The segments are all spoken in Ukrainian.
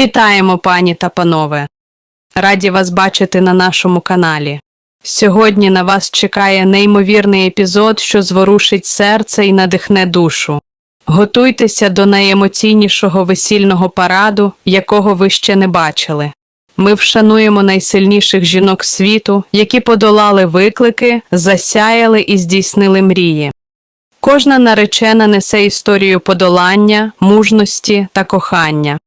Вітаємо, пані та панове! Раді вас бачити на нашому каналі. Сьогодні на вас чекає неймовірний епізод, що зворушить серце і надихне душу. Готуйтеся до найемоційнішого весільного параду, якого ви ще не бачили. Ми вшануємо найсильніших жінок світу, які подолали виклики, засяяли і здійснили мрії. Кожна наречена несе історію подолання, мужності та кохання.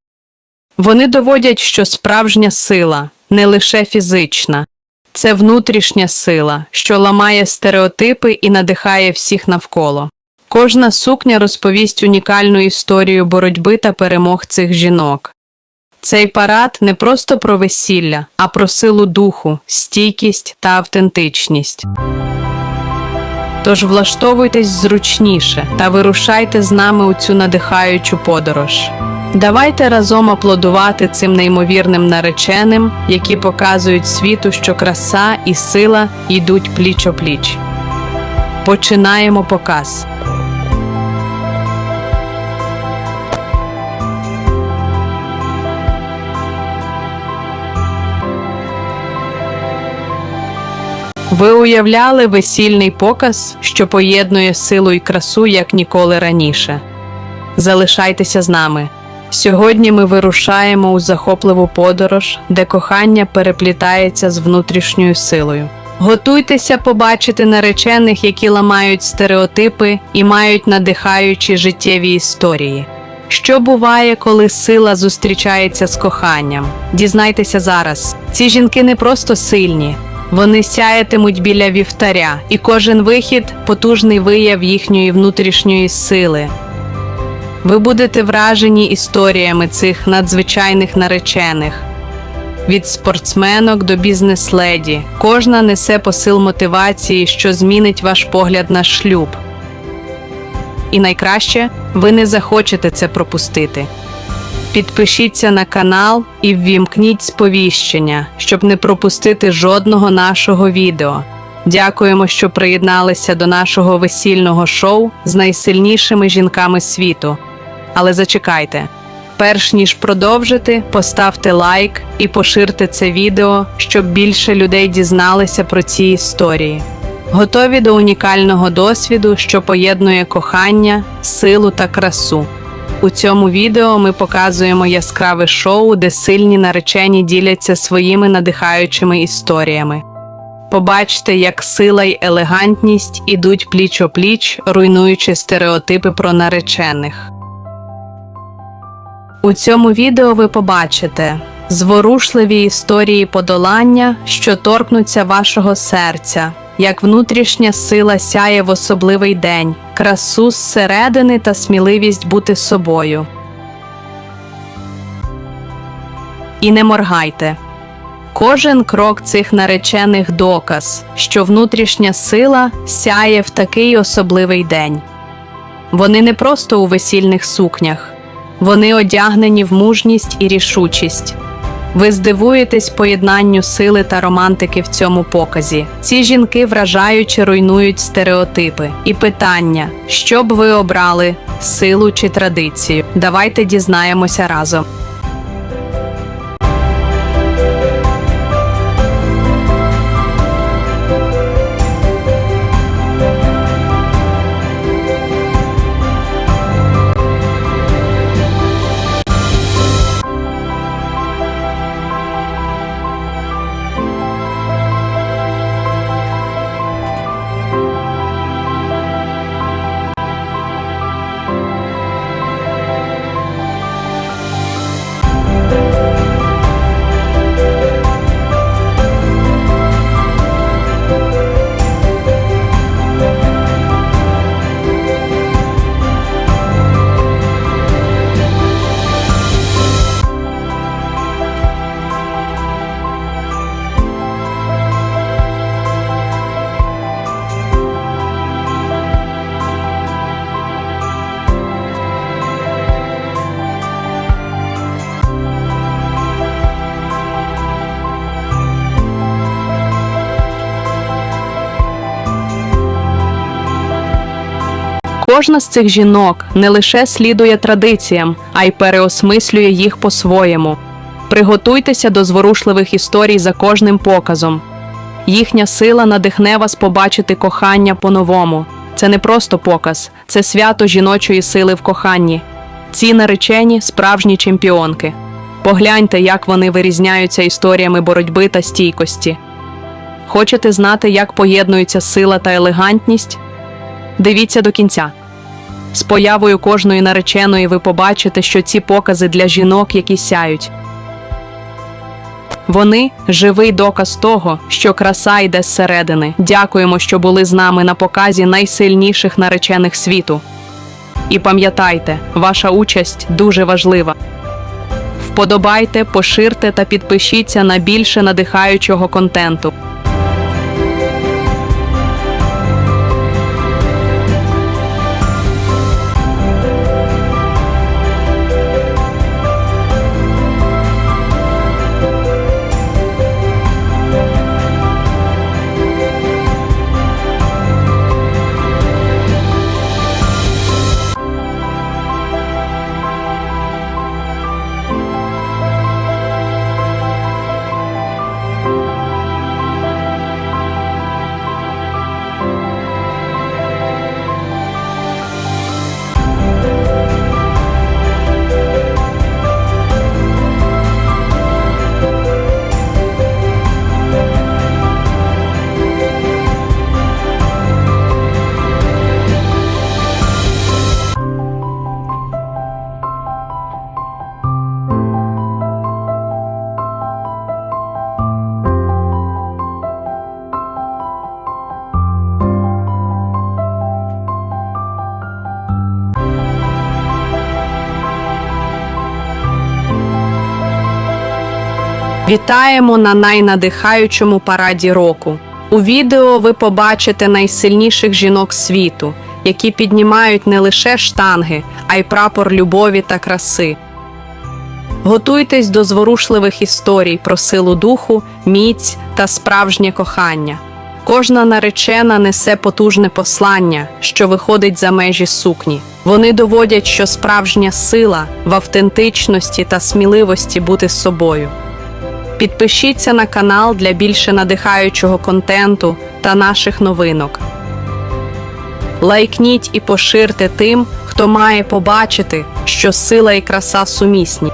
Вони доводять, що справжня сила не лише фізична, це внутрішня сила, що ламає стереотипи і надихає всіх навколо. Кожна сукня розповість унікальну історію боротьби та перемог цих жінок. Цей парад не просто про весілля, а про силу духу, стійкість та автентичність. Тож влаштовуйтесь зручніше та вирушайте з нами у цю надихаючу подорож. Давайте разом аплодувати цим неймовірним нареченим, які показують світу, що краса і сила йдуть пліч-опліч. Починаємо показ. Ви уявляли весільний показ, що поєднує силу і красу як ніколи раніше. Залишайтеся з нами. Сьогодні ми вирушаємо у захопливу подорож, де кохання переплітається з внутрішньою силою. Готуйтеся побачити наречених, які ламають стереотипи і мають надихаючі життєві історії. Що буває, коли сила зустрічається з коханням? Дізнайтеся зараз. Ці жінки не просто сильні, вони сяятимуть біля вівтаря, і кожен вихід потужний вияв їхньої внутрішньої сили. Ви будете вражені історіями цих надзвичайних наречених. Від спортсменок до бізнес-леді. Кожна несе посил мотивації, що змінить ваш погляд на шлюб. І найкраще, ви не захочете це пропустити. Підпишіться на канал і ввімкніть сповіщення, щоб не пропустити жодного нашого відео. Дякуємо, що приєдналися до нашого весільного шоу з найсильнішими жінками світу. Але зачекайте, перш ніж продовжити, поставте лайк і поширте це відео, щоб більше людей дізналися про ці історії. Готові до унікального досвіду, що поєднує кохання, силу та красу. У цьому відео ми показуємо яскраве шоу, де сильні наречені діляться своїми надихаючими історіями. Побачте, як сила й елегантність ідуть пліч-опліч, руйнуючи стереотипи про наречених. У цьому відео ви побачите зворушливі історії подолання, що торкнуться вашого серця, як внутрішня сила сяє в особливий день, красу зсередини та сміливість бути собою. І не моргайте. Кожен крок цих наречених доказ, що внутрішня сила сяє в такий особливий день. Вони не просто у весільних сукнях, вони одягнені в мужність і рішучість. Ви здивуєтесь поєднанню сили та романтики в цьому показі. Ці жінки вражаючи руйнують стереотипи і питання, що б ви обрали силу чи традицію. Давайте дізнаємося разом. Кожна з цих жінок не лише слідує традиціям, а й переосмислює їх по-своєму. Приготуйтеся до зворушливих історій за кожним показом. Їхня сила надихне вас побачити кохання по-новому. Це не просто показ, це свято жіночої сили в коханні. Ці наречені справжні чемпіонки. Погляньте, як вони вирізняються історіями боротьби та стійкості. Хочете знати, як поєднуються сила та елегантність? Дивіться до кінця. З появою кожної нареченої ви побачите, що ці покази для жінок, які сяють. Вони живий доказ того, що краса йде зсередини. Дякуємо, що були з нами на показі найсильніших наречених світу. І пам'ятайте, ваша участь дуже важлива. Вподобайте, поширте та підпишіться на більше надихаючого контенту. Вітаємо на найнадихаючому параді року. У відео ви побачите найсильніших жінок світу, які піднімають не лише штанги, а й прапор любові та краси. Готуйтесь до зворушливих історій про силу духу, міць та справжнє кохання. Кожна наречена несе потужне послання, що виходить за межі сукні. Вони доводять, що справжня сила в автентичності та сміливості бути собою. Підпишіться на канал для більше надихаючого контенту та наших новинок. Лайкніть і поширте тим, хто має побачити, що сила і краса сумісні.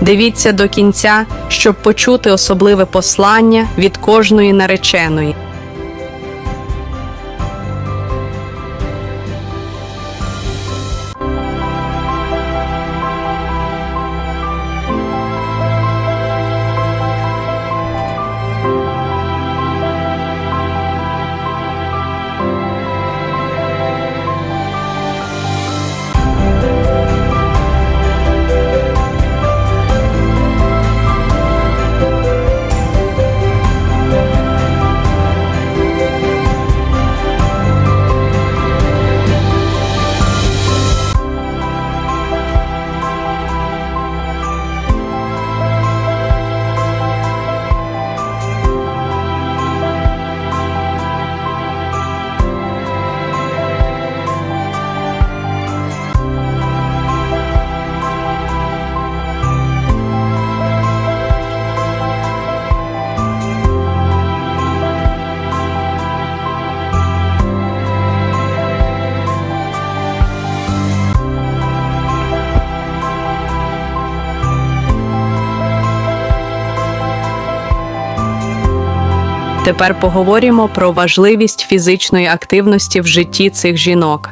Дивіться до кінця, щоб почути особливе послання від кожної нареченої. Тепер поговоримо про важливість фізичної активності в житті цих жінок.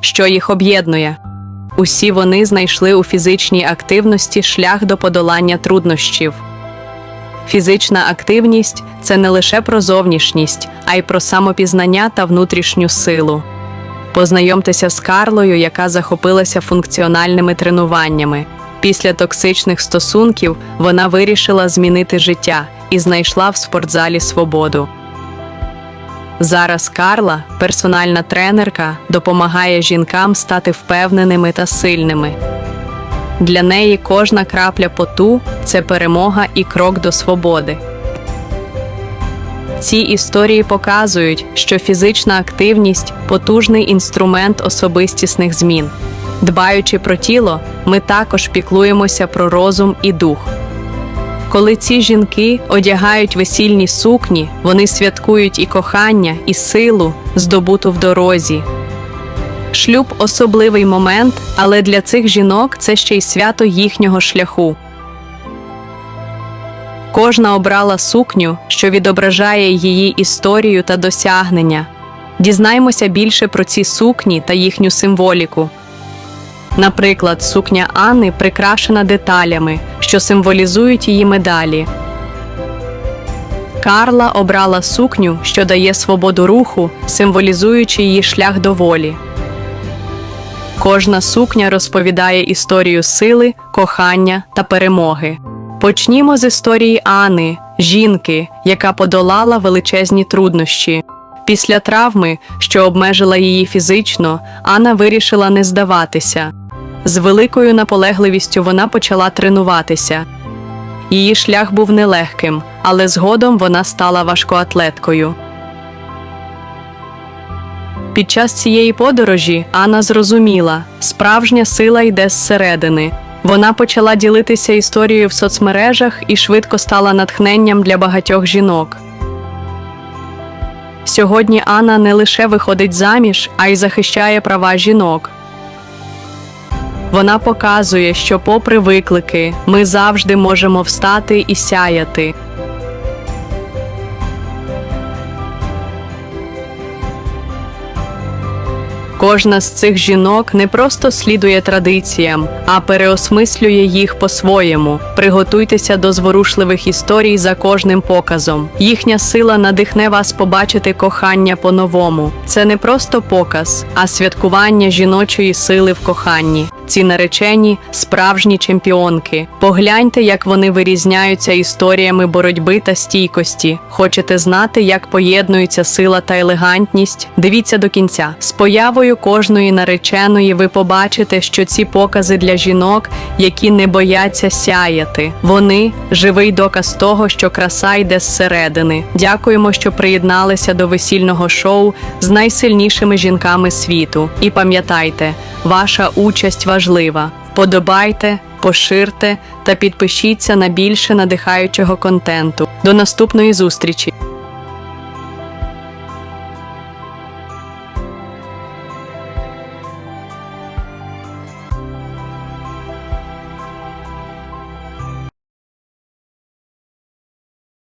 Що їх об'єднує? Усі вони знайшли у фізичній активності шлях до подолання труднощів. Фізична активність це не лише про зовнішність, а й про самопізнання та внутрішню силу. Познайомтеся з Карлою, яка захопилася функціональними тренуваннями. Після токсичних стосунків вона вирішила змінити життя і знайшла в спортзалі свободу. Зараз Карла, персональна тренерка, допомагає жінкам стати впевненими та сильними. Для неї кожна крапля поту це перемога і крок до свободи. Ці історії показують, що фізична активність потужний інструмент особистісних змін. Дбаючи про тіло, ми також піклуємося про розум і дух. Коли ці жінки одягають весільні сукні, вони святкують і кохання, і силу, здобуту в дорозі. Шлюб особливий момент, але для цих жінок це ще й свято їхнього шляху. Кожна обрала сукню, що відображає її історію та досягнення. Дізнаймося більше про ці сукні та їхню символіку. Наприклад, сукня Анни прикрашена деталями, що символізують її медалі. Карла обрала сукню, що дає свободу руху, символізуючи її шлях до волі. Кожна сукня розповідає історію сили, кохання та перемоги. Почнімо з історії Ани, жінки, яка подолала величезні труднощі. Після травми, що обмежила її фізично, Анна вирішила не здаватися. З великою наполегливістю вона почала тренуватися. Її шлях був нелегким, але згодом вона стала важкоатлеткою. Під час цієї подорожі Анна зрозуміла, справжня сила йде зсередини. Вона почала ділитися історією в соцмережах і швидко стала натхненням для багатьох жінок. Сьогодні Анна не лише виходить заміж, а й захищає права жінок. Вона показує, що, попри виклики, ми завжди можемо встати і сяяти. Кожна з цих жінок не просто слідує традиціям, а переосмислює їх по-своєму. Приготуйтеся до зворушливих історій за кожним показом. Їхня сила надихне вас побачити кохання по-новому. Це не просто показ, а святкування жіночої сили в коханні. Ці наречені справжні чемпіонки. Погляньте, як вони вирізняються історіями боротьби та стійкості. Хочете знати, як поєднуються сила та елегантність? Дивіться до кінця. З появою кожної нареченої ви побачите, що ці покази для жінок, які не бояться сяяти. Вони живий доказ того, що краса йде зсередини. Дякуємо, що приєдналися до весільного шоу з найсильнішими жінками світу. І пам'ятайте, ваша участь важлива. Подобайте, поширте та підпишіться на більше надихаючого контенту. До наступної зустрічі!